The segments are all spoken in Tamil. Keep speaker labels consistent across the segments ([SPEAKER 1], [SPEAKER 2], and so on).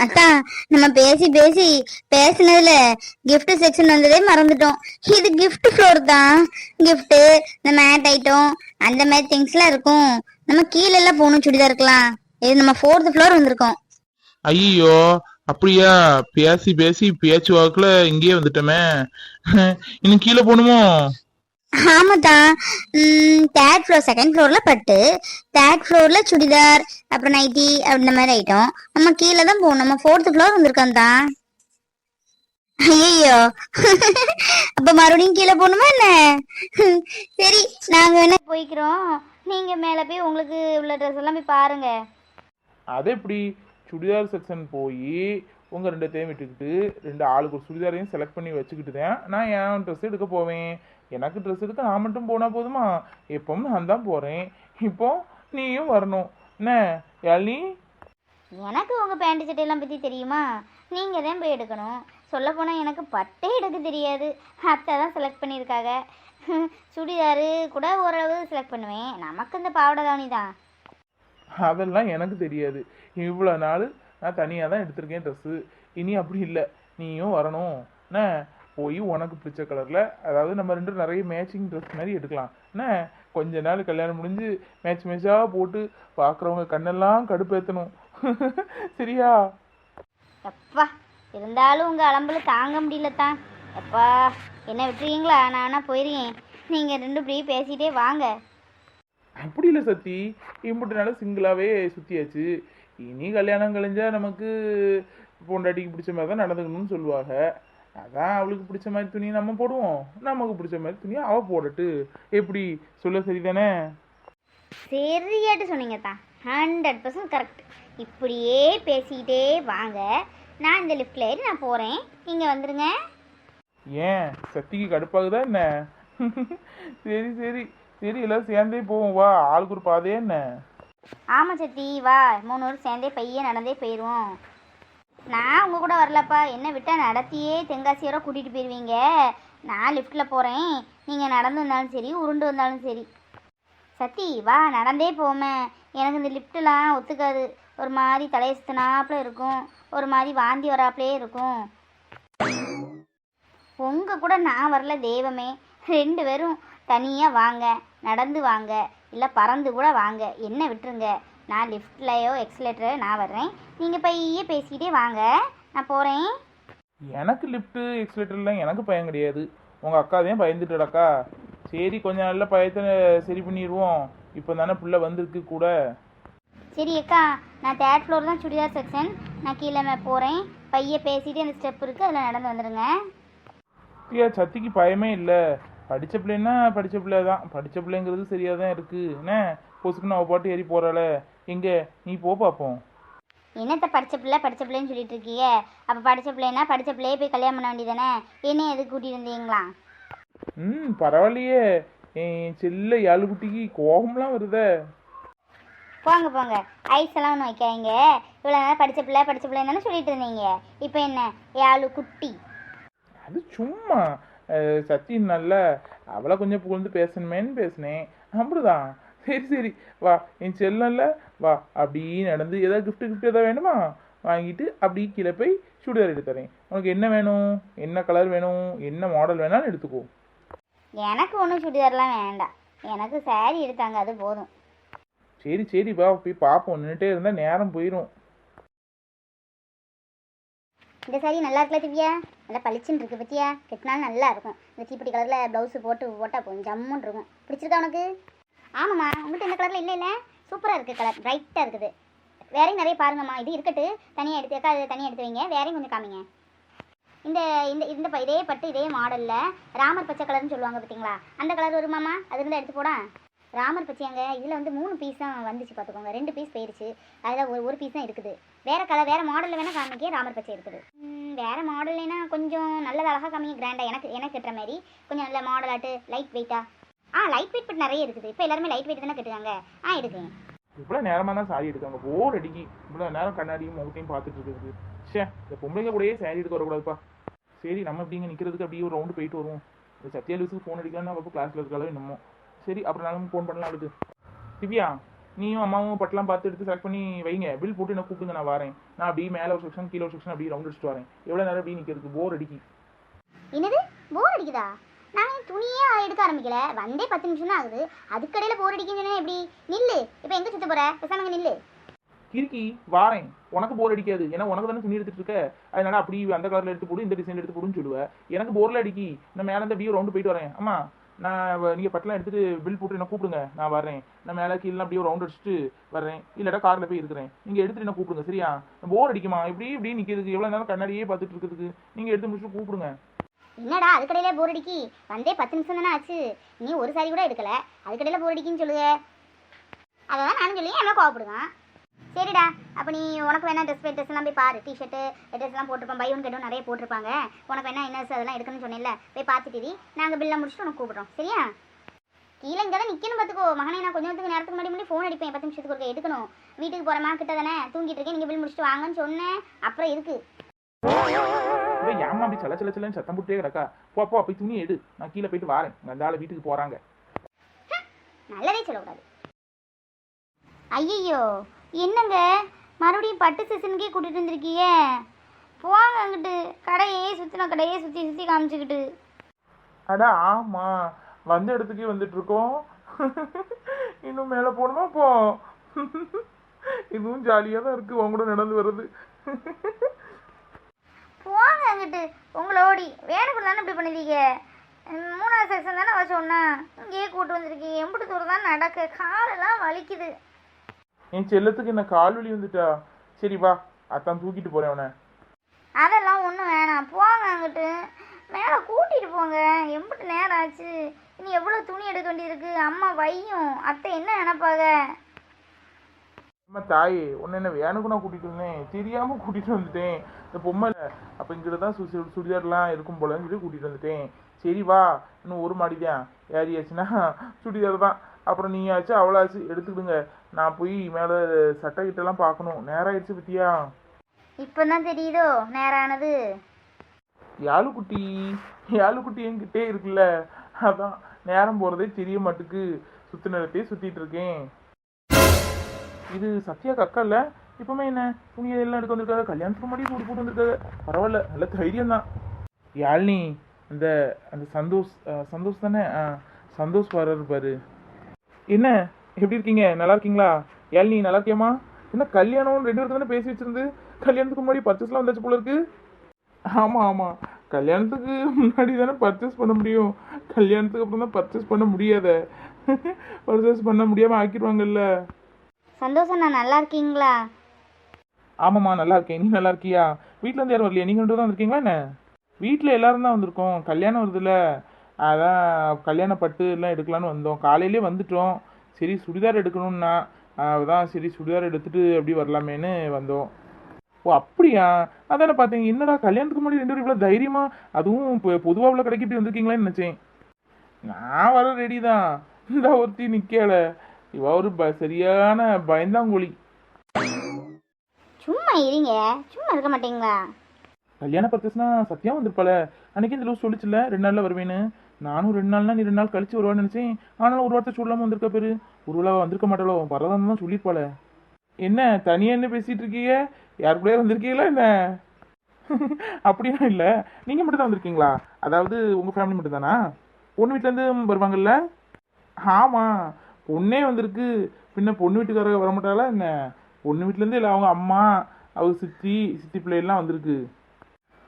[SPEAKER 1] அதான் நம்ம பேசி பேசி பேசினதுல கிஃப்ட் செக்ஷன் வந்ததே மறந்துட்டோம். இது கிஃப்ட் ஃப்ளோர் தான். கிஃப்ட் இந்த மேட் ஐட்டம் அந்த மாதிரி திங்ஸ்லாம் இருக்கும். நம்ம கீழே எல்லாம் போகணும் சுடிதாருக்கலாம் இது நம்ம ஃபோர்த் ஃப்ளோர் வந்திருக்கோம்.
[SPEAKER 2] ஐயோ அப்படியா? பேசி பேசி பேச்சு வாக்குல இங்கேயே வந்துட்டோமே. இன்னும் கீழே போகணுமோ?
[SPEAKER 1] ஆமாதான் தேர்ட் ஃப்ளோர் செகண்ட் ஃப்ளோர்ல பட்டு தேர்ட் ஃப்ளோர்ல சுடிதார் அப்புறம் நைட்டி அப்படின்ற மாதிரி ஐட்டம் நம்ம கீழே தான் போகணும். நம்ம ஃபோர்த் ஃப்ளோர் வந்திருக்கோம் தான் ஐயோ அப்ப மறுபடியும் கீழே போகணுமா என்ன? சரி நாங்க வேணா போய்க்கிறோம். நீங்க மேல போய் உங்களுக்கு உள்ள ட்ரெஸ் எல்லாம் போய் பாருங்க.
[SPEAKER 2] அது எப்படி? சுடிதார் செக்ஷன் போய் உங்க தேவை விட்டுக்கிட்டு ரெண்டு ஆளுக்கு ஒரு சுடிதாரையும் செலக்ட் பண்ணி வச்சுக்கிட்டு தான் நான் என் ட்ரெஸ் எடுக்க போவேன். எனக்கு ட்ரெஸ் எடுக்க நான் மட்டும் போனா போதுமா? எப்பவும் நான் தான் போறேன். இப்போ நீயும் வரணும். என்ன யாழினி?
[SPEAKER 1] எனக்கு உங்க பேண்ட் சட்டையெல்லாம் பத்தி தெரியுமா? நீங்க தான் போய் எடுக்கணும். சொல்ல போனா எனக்கு பட்டே எடுக்க தெரியாது. அத்தை தான் செலக்ட் பண்ணியிருக்காங்க. சுடிதாரு கூட ஓரளவு செலக்ட் பண்ணுவேன். நமக்கு இந்த பாவாடை தாவணி தான்.
[SPEAKER 2] அதெல்லாம் எனக்கு தெரியாது. இவ்வளோ நாள் நான் தனியாக தான் எடுத்திருக்கேன் ட்ரெஸ்ஸு இனி அப்படி இல்லை. நீயும் வரணும். என்ன போய் உனக்கு பிடிச்ச கலரில் அதாவது நம்ம ரெண்டும் நிறைய மேட்சிங் ட்ரெஸ் மாதிரி எடுக்கலாம். என்ன? கொஞ்ச நாள் கல்யாணம் முடிஞ்சு மேட்ச் மேட்சாக போட்டு பார்க்குறவங்க கண்ணெல்லாம் கடுப்பேற்றணும் சரியா?
[SPEAKER 1] எப்பா இருந்தாலும் உங்க அலம்புல தாங்க முடியல தான் எப்பா என்ன விட்டுறீங்களா நானா போயிருக்கேன். நீங்க ரெண்டு இப்படி பேசிட்டே வாங்க.
[SPEAKER 2] அப்படி இல்லை சத்தி. இம்புட்டு நாள் சிங்கிளாகவே சுற்றியாச்சு இனி கல்யாணம் கழிஞ்சா நமக்கு பொண்டாட்டிக்கு பிடிச்ச மாதிரி தான் நடந்துக்கணும்னு சொல்லுவாங்க. அதான் அவளுக்கு பிடிச்ச மாதிரி துணியை நம்ம போடுவோம். நமக்கு பிடிச்ச மாதிரி துணியை அவள் போடட்டு. எப்படி? சொல்ல சரிதானே?
[SPEAKER 1] சரியாட்டு சொன்னீங்க தான். ஹண்ட்ரட் பர்சன்ட் கரெக்ட் இப்படியே பேசிக்கிட்டே வாங்க. நான் இந்த லிஃப்ட்ல ஏறி நான் போறேன். நீங்க வந்துருங்க.
[SPEAKER 2] ஏன்? சத்திக்கு கடுப்பாகுதா என்ன? சரி சரி. சரி எல்லாரும் சேர்ந்தே போவோம். வா ஆளுக்கு ஒரு பாதையே என்ன?
[SPEAKER 1] ஆமாம் சத்தி வா. மூணு பேரும் சேர்ந்தே பையன் நடந்தே போயிடுவோம் நான் உங்கள் கூட வரலப்பா. என்ன விட்டால் நடத்தியே தென்காசியோட கூட்டிகிட்டு போயிடுவீங்க நான் லிஃப்ட்டில் போகிறேன் நீங்கள் நடந்து வந்தாலும் சரி உருண்டு வந்தாலும் சரி. சத்தி வா நடந்தே போமே. எனக்கு இந்த லிஃப்ட்டுலாம் ஒத்துக்காது. ஒரு மாதிரி தலையை சுத்தினாப்புல இருக்கும். ஒரு மாதிரி வாந்தி வராப்புலே இருக்கும். உங்கள் கூட நான் வரல தெய்வமே. ரெண்டு பேரும் தனியாக வாங்க. நடந்து வாங்க. இல்லை பறந்து கூட வாங்க. என்ன விட்டுருங்க. நான் லிஃப்ட்லையோ எக்ஸலேட்டரோ நான் வர்றேன். நீங்கள் பையே பேசிக்கிட்டே வாங்க. நான் போகிறேன்
[SPEAKER 2] எனக்கு லிஃப்ட்டு எக்ஸலேட்டர்லாம் எனக்கு பயம் கிடையாது. உங்கள் அக்கா தான் பயந்துட்டடக்கா சரி கொஞ்ச நாளில் பயத்தை சரி பண்ணிடுவோம். இப்போ தானே புள்ள வந்திருக்கு கூட.
[SPEAKER 1] சரி அக்கா நான் தேர்ட் ஃப்ளோர் தான் சுடிதார் செக்ஷன் நான் கீழே போகிறேன் பைய பேசிட்டு அந்த ஸ்டெப் இருக்குது அதில் நடந்து வந்துடுங்க
[SPEAKER 2] ஐயா சத்திக்கு பயமே இல்லை. படித்த பிள்ளைன்னா படித்த பிள்ளை தான் படித்த பிள்ளைங்கிறது சரியாக தான் இருக்குது என்ன? பொசுக்குன்னு அவள் பாட்டு ஏறி போகிறாள எங்கே? நீ போ பார்ப்போம்
[SPEAKER 1] என்னத்த படித்த பிள்ளை படித்த பிள்ளைன்னு சொல்லிட்டு இருக்கீங்க? அப்போ படித்த பிள்ளைன்னா படித்த பிள்ளையே போய் கல்யாணம் பண்ண வேண்டியதானே என்ன எதுக்கு கூட்டிகிட்டு வந்தீங்களா?
[SPEAKER 2] ம் பரவாயில்லையே. என் செல்ல ஏழுகுட்டிக்கு கோபம்லாம் வருதே.
[SPEAKER 1] போங்க போங்க. ஐஸ் எல்லாம் ஒன்றும் வைக்காதீங்க. இவ்வளோ நேரம் படித்த பிள்ளை படித்த பிள்ளைன்னு தானே சொல்லிட்டு இருந்தீங்க. இப்போ என்ன? ஏழு குட்டி.
[SPEAKER 2] அது சும்மா. அஹ், சத்தி நல்ல. அவளை கொஞ்சம் புகழ்ந்து பேசணுமேன்னு பேசினேன். அப்படிதான். சரி சரி. வா. என் செல்லம்ல வா. அப்படி நடந்து ஏதாவது gift gift ஏதாவது வேணுமா? வாங்கிட்டு அப்படி கீழே போய் சுடிதார் எடுத்து தரேன். உனக்கு என்ன வேணும்? என்ன கலர் வேணும்? என்ன மாடல் வேணாலும் எடுத்துக்கோ.
[SPEAKER 1] எனக்கு ஒன்றும் சுடிதார்லாம் வேண்டாம். எனக்கு saree எடுத்தாங்க அது போதும்.
[SPEAKER 2] சரி சரி வா. போய் பார்ப்போம் நின்றுட்டே இருந்தால் நேரம் போயிடும்
[SPEAKER 1] இந்த saree நல்லா இருக்குல்ல திவ்யா? நல்லா பளிச்சுன்னு இருக்கு பத்தியா? கட்டினாலும் நல்லா இருக்கும். இந்த சீப்பட்டி கலரில் ப்ளவுஸு போட்டு போட்டால் போதும் ஜம்முன்னு இருக்கும். பிடிச்சிருக்கா உனக்கு? ஆமாம்மா உங்கள்கிட்ட இந்த கலரில் இல்லை இல்லை சூப்பராக இருக்குது கலர் பிரைட்டாக இருக்குது. வேறையும் நிறைய பாருங்கம்மா இது இருக்கட்டு. தனியாக எடுத்து அக்கா அது தனியாக எடுத்து வைங்க. வேறையும் கொஞ்சம் காமிங்க. இந்த இந்த இந்த ப- இதே பட்டு இதே மாடலில் ராமர் பச்சை கலர்னு சொல்லுவாங்க பார்த்தீங்களா? அந்த கலர் வருமாம்மா? அது இருந்தால் எடுத்து போடா. ராமர் பச்சையாங்க இதில் வந்து மூணு பீஸ் தான் வந்துச்சு பார்த்துக்கோங்க. ரெண்டு பீஸ் போயிடுச்சு அதில் ஒரு ஒரு பீஸ் தான் இருக்குது. வேறு கலர் வேறு மாடலில் வேணால் காமிக்க ராமர் பச்சை இருக்குது. வேறு மாடல்னா கொஞ்சம் நல்லது அழகாக காமிங்க கிராண்டாக எனக்கு எனக்கு கட்டுற மாதிரி. கொஞ்சம் நல்ல மாடலாட்டு லைட் வெயிட்டாக ஆ லைட் வெயிட் பட் நிறைய இருக்குது. இப்போ எல்லாருமே லைட் வெயிட் தானே கட்டுறாங்க. ஆ எடுக்கேன்
[SPEAKER 2] இவ்வளோ நேரமாக தான் சாரி எடுக்காங்க. போர் அடிக்கி. இவ்வளோ நேரம் கண்ணாடியும் முகத்தையும் பார்த்துட்டு இருக்குது. ச்சே இந்த பொம்பளைங்க கூடயே சாரி எடுக்க வரக்கூடாதுப்பா. சரி நம்ம இப்படிங்க நிற்கிறதுக்கு அப்படியே ஒரு ரவுண்டு போயிட்டு வருவோம். இந்த சத்யா லூஸுக்கு ஃபோன் அடிக்கலாம்னு அப்போ கிளாஸில் இருக்காளோ என்னமோ. சரி அப்புறம் நாங்கள் ஃபோன் பண்ணலாம் அவளுக்கு திவ்யா நீயும் அம்மாவும் பட்டெல்லாம் பார்த்து எடுத்து செலக்ட் பண்ணி வைங்க. பில் போட்டு என்ன கூப்பிடுங்க நான் வரேன். நான் அப்படியே மேலே ஒரு செக்ஷன் கீழே ஒரு செக்ஷன் அப்படியே ரவுண்ட் அடிச்சுட்டு வரேன். எவ்வளோ நேரம் அப்படியே நிற்கிறதுக்கு போர் அடிக்கி.
[SPEAKER 1] என்னது? போர் அடிக்குதா? நான் துணியே எடுக்க ஆரம்பிக்கல? வந்தே பத்து நிமிஷம் தான் ஆகுது. அதுக்கடையில் போர் அடிக்குதுன்னா எப்படி? நில்லு. இப்போ எங்கே சுத்த போகிற பேசாமங்க நில்லு.
[SPEAKER 2] கிறுக்கி வாரேன். உனக்கு போர் அடிக்காது. ஏன்னா உனக்கு தானே துணி எடுத்துட்டு இருக்க? அதனால அப்படி அந்த கலரில் எடுத்து போடு இந்த டிசைன் எடுத்து போடுன்னு சொல்லுவேன் எனக்கு போரில் அடிக்கி. நான் மேலே இருந்து அப்படியே ரவுண்டு போயிட்டு வரேன். ஆமா நான் நீங்கள் பட்டெலாம் பட்டெல்லாம் எடுத்துட்டு பில் போட்டு என்ன கூப்பிடுங்க. நான் வரேன் நான் மேலே கீழே அப்படியே ரவுண்ட் அடிச்சுட்டு வரேன் இல்லைடா காரில் போய் இருக்கிறேன். நீங்கள் எடுத்துட்டு என்ன கூப்பிடுங்க சரியா? போர் அடிக்குமா? இப்படி இப்படி நிற்கிறதுக்கு எவ்வளோ நேரம் கண்ணாடியே பார்த்துட்டு இருக்கிறதுக்கு. நீங்கள் எடுத்து முடிச்சுட்டு கூப்பிடுங்க.
[SPEAKER 1] என்னடா அதுக்கடையில போர் அடிக்கி. வந்தே பத்து நிமிஷம் தானே ஆச்சு. நீ ஒரு சாரி கூட எடுக்கல. அதுக்கடையில போர் அடிக்கின்னு சொல்லுங்க அதை தான் நானும் சொல்லி எல்லாம் கோவப்படுவேன்? சரிடா அப்போ நீ உனக்கு வேணா ட்ரெஸ் ட்ரெஸ் எல்லாம் போய் பாரு. டிஷர்ட்டு ட்ரெஸ்லாம் போட்டிருப்போம். பை ஒன் கெட்டும் நிறைய போட்டிருப்பாங்க. உனக்கு வேணா என்ன அதெல்லாம் எடுக்கணும்னு சொன்னேன்ல போய் பார்த்துட்டு நாங்கள் பில்லை முடிச்சுட்டு உனக்கு கூப்பிடுறோம். சரியா? கீழே இங்கே தான் நிற்கணும் பார்த்துக்கோ மகனே நான் கொஞ்சம் நேரத்துக்கு நேரத்துக்கு முன்னாடி முன்னாடி ஃபோன் அடிப்பேன். பத்து நிமிஷத்துக்கு ஒருக்க எடுக்கணும். வீட்டுக்கு போகிறமா கிட்ட தானே. தூங்கிட்டு இருக்கேன். நீங்கள் பில் முடிச்சுட்டு வாங்கன்னு சொன்னேன். அப்புறம் இருக்கு.
[SPEAKER 2] டேய், ஏம்மா அப்படி சல சல சலன்னு சத்தம் போட்டே கிடக்கா? போ போ போய் துணி எடு. நான் கீழே போயிட்டு வரேன். அந்த ஆளு வீட்டுக்கு போறாங்க.
[SPEAKER 1] நல்லதே சொல்லக்கூடாது. ஐயையோ என்னங்க? மறுபடியும் பட்டு சீசனுக்கே கூட்டிட்டு வந்திருக்கீங்க போங்க அங்கிட்டு. கடையே சுற்றின கடையே சுற்றி சுற்றி காமிச்சுக்கிட்டு.
[SPEAKER 2] அட ஆமா. வந்த இடத்துக்கே வந்துட்டு இருக்கோம் இன்னும் மேலே போகணுமா? போ. இதுவும் ஜாலியாக தான் இருக்கு. உன் கூட நடந்து வர்றது.
[SPEAKER 1] போங்க அங்கிட்டு உங்களோடி வேணுக்குள்ள தானே இப்படி பண்ணுவீங்க? மூணாவது செக்ஷன் தானே அவ சொன்னா. இங்கேயே கூட்டு வந்திருக்கீங்க. எம்பிட்டு தூரம் தான் நடக்க. காலெல்லாம் வலிக்குது.
[SPEAKER 2] என் செல்லத்துக்கு என்ன கால் வலி வந்துட்டா? சரி வா அத்தான் தூக்கிட்டு போறேன் அவனை.
[SPEAKER 1] அதெல்லாம் ஒன்றும் வேணாம். போங்க அங்கிட்டு. மேலே கூட்டிகிட்டு போங்க. எம்பிட்டு நேரம் ஆச்சு. இனி எவ்வளோ துணி எடுக்க வேண்டியிருக்கு? அம்மா வையும். அத்தை என்ன நினைப்பாங்க
[SPEAKER 2] அம்மா தாயே உன்னை என்ன வேணுக்கு நான் கூட்டிட்டு வந்தேன். தெரியாம கூட்டிட்டு வந்துட்டேன். இந்த பொம்மை அப்ப இங்கிட்ட தான் சு சுடிதார்லாம் இருக்கும் போலன்னு சொல்லி கூட்டிட்டு வந்துட்டேன். சரி வா இன்னும் ஒரு மாடி தான். ஏறியாச்சுன்னா சுடிதார் தான். அப்புறம் நீ ஆச்சு அவளாச்சு எடுத்துக்கிடுங்க. நான் போய் மேலே சட்டை கிட்டலாம் பார்க்கணும். நேரம் ஆயிடுச்சு பத்தியா?
[SPEAKER 1] இப்போ தான் தெரியுதோ நேரம் ஆனது?
[SPEAKER 2] யாழுக்குட்டி யாழுக்குட்டி என்கிட்டே இருக்குல்ல. அதான் நேரம் போகிறதே தெரிய மாட்டுக்கு. சுத்து நிலத்தையே சுத்திட்டு இருக்கேன். இது சத்யாக்கு அக்கா இல்ல? இப்பவுமே என்ன? துணி எல்லாம் எடுத்து வந்திருக்காங்க கல்யாணத்துக்கு முன்னாடி போட்டு போட்டு வந்திருக்காங்க பரவாயில்ல நல்ல தைரியம் தான். யாழ்னி அந்த அந்த சந்தோஷ் சந்தோஷ் தானே? ஆ சந்தோஷ் வர்றாரு பாரு என்ன? எப்படி இருக்கீங்க? நல்லா இருக்கீங்களா? யாழ்னி நல்லா இருக்கியம்மா? என்ன கல்யாணம் ரெண்டு பேருக்கு தானே பேசி வச்சிருந்து கல்யாணத்துக்கு முன்னாடி பர்ச்சேஸ்லாம் வந்தாச்சு போல இருக்கு. ஆமாம் ஆமாம் கல்யாணத்துக்கு முன்னாடி தானே பர்ச்சேஸ் பண்ண முடியும். கல்யாணத்துக்கு அப்புறம் தான் பர்ச்சேஸ் பண்ண முடியாத. பர்ச்சேஸ் பண்ண முடியாமல் ஆக்கிடுவாங்கல்ல.
[SPEAKER 1] சந்தோஷம் நான் நல்லா இருக்கீங்களா?
[SPEAKER 2] ஆமாம்மா நல்லா இருக்கேன். நீ நல்லா இருக்கியா? வீட்டிலேருந்து இருந்து யாரும் வரலையா? நீங்க ரெண்டு தான் வந்திருக்கீங்களா என்ன? வீட்டில் எல்லாரும் தான் வந்திருக்கோம். கல்யாணம் வருதுல்ல. அதான் கல்யாண பட்டு எல்லாம் எடுக்கலான்னு வந்தோம். காலையிலே வந்துட்டோம். சரி சுடிதார் எடுக்கணும்னா அதான் சரி சுடிதார் எடுத்துட்டு அப்படி வரலாமேன்னு வந்தோம். ஓ அப்படியா? அதானே பார்த்தீங்க என்னடா கல்யாணத்துக்கு முன்னாடி ரெண்டு பேரும் இவ்வளோ தைரியமாக அதுவும் இப்போ பொதுவாக இவ்வளோ கடைக்கு இப்படி வந்திருக்கீங்களான்னு நினச்சேன். நான் வர ரெடி தான். இந்த ஒருத்தி நிற்கல இவ ஒரு ப சரியான பயந்தாங்கோழி.
[SPEAKER 1] இருங்க? சும்மா இருக்க மாட்டீங்களா?
[SPEAKER 2] கல்யாண பர்ச்சேஸ்னா சத்தியம் வந்திருப்பால அன்னைக்கு இந்த லூஸ் சொல்லிச்சுல ரெண்டு நாள்ல வருவேன்னு. நானும் ரெண்டு நாள்னா நீ ரெண்டு நாள் கழிச்சு வருவான்னு நினைச்சேன். ஆனாலும் ஒரு வார்த்தை சொல்லாம வந்திருக்க பேரு. ஒருவேளை வந்திருக்க மாட்டாளோ? வரதான் தான் சொல்லியிருப்பாள. என்ன தனியா என்ன பேசிட்டு இருக்கீங்க? யார் வந்திருக்கீங்களா என்ன? அப்படின்னா இல்ல. நீங்க மட்டும் தான் வந்திருக்கீங்களா? அதாவது உங்க ஃபேமிலி மட்டும் தானா? பொண்ணு வீட்ல இருந்து வருவாங்கல்ல? ஆமா. பொண்ணே வந்திருக்கு. பின்ன பொண்ணு வீட்டுக்காரங்க வர மாட்டாளா என்ன? பொண்ணு வீட்ல இருந்து இல்லை அவங்க அம்மா. அவர் சித்தி சித்தி பிள்ளைலாம் வந்திருக்கு.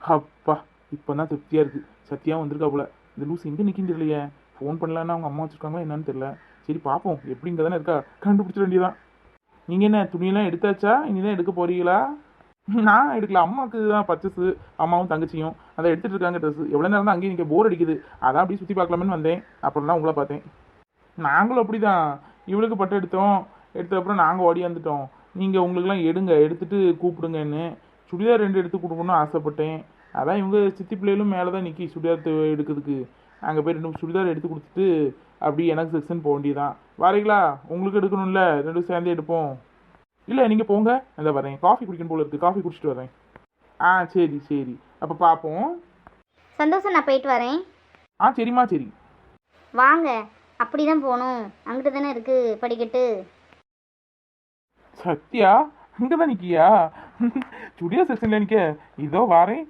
[SPEAKER 2] அப்பா இப்போ தான் திருப்தியாக இருக்குது சத்தியாக வந்திருக்கா போல. இந்த லூஸ் எங்கே நிற்கின்னு தெரியலையே ஃபோன் பண்ணலான்னு அவங்க அம்மா வச்சுருக்காங்களா என்னன்னு தெரியல. சரி பார்ப்போம். எப்படி இங்கே தானே இருக்கா? கண்டுபிடிச்சிட வேண்டியதான் நீங்கள் என்ன துணியெல்லாம் எடுத்தாச்சா? இனிதான் எடுக்க போறீங்களா? நான் எடுக்கல. அம்மாவுக்கு தான் பர்ச்சஸு அம்மாவும் தங்கச்சியும். அதை எடுத்துட்டு இருக்காங்க ட்ரெஸ் எவ்வளோ நேரம் தான் அங்கேயும் போர் அடிக்குது. அதான் அப்படியே சுற்றி பார்க்கலாமேன்னு வந்தேன். அப்புறம் தான் உங்களை பார்த்தேன். நாங்களும் அப்படிதான். இவளுக்கு பட்டு எடுத்தோம். எடுத்த அப்புறம் நாங்கள் ஓடி வந்துட்டோம். நீங்கள் உங்களுக்குலாம் எடுங்க எடுத்துட்டு கூப்பிடுங்கன்னு சுடிதார் ரெண்டு எடுத்து கொடுக்கணும்னு ஆசைப்பட்டேன். அதான் இவங்க சித்தி பிள்ளைகளும் மேலே தான் நிற்கி சுடிதார் எடுக்கிறதுக்கு. அங்கே போய் ரெண்டு சுடிதார் எடுத்து கொடுத்துட்டு அப்படி எனக்கு செக்ஷன் போக வேண்டியதான் வரீங்களா உங்களுக்கு எடுக்கணும்ல ரெண்டும் சேர்ந்தே எடுப்போம். இல்லை நீங்கள் போங்க. அந்த வரேன் காஃபி குடிக்கணும் போல இருக்குது காஃபி குடிச்சிட்டு வரேன். ஆ சரி சரி. அப்போ பார்ப்போம்
[SPEAKER 1] சந்தோஷம் நான் போயிட்டு வரேன்.
[SPEAKER 2] ஆ சரிம்மா சரி.
[SPEAKER 1] வாங்க அப்படி தான் போகணும். அங்கிட்டு தானே இருக்குது படிக்கட்டு.
[SPEAKER 2] சத்யா இங்கே தான் நிற்கியா ஸ்டுடியோ செக்ஷனில் நிற்க இதோ வாரேன்.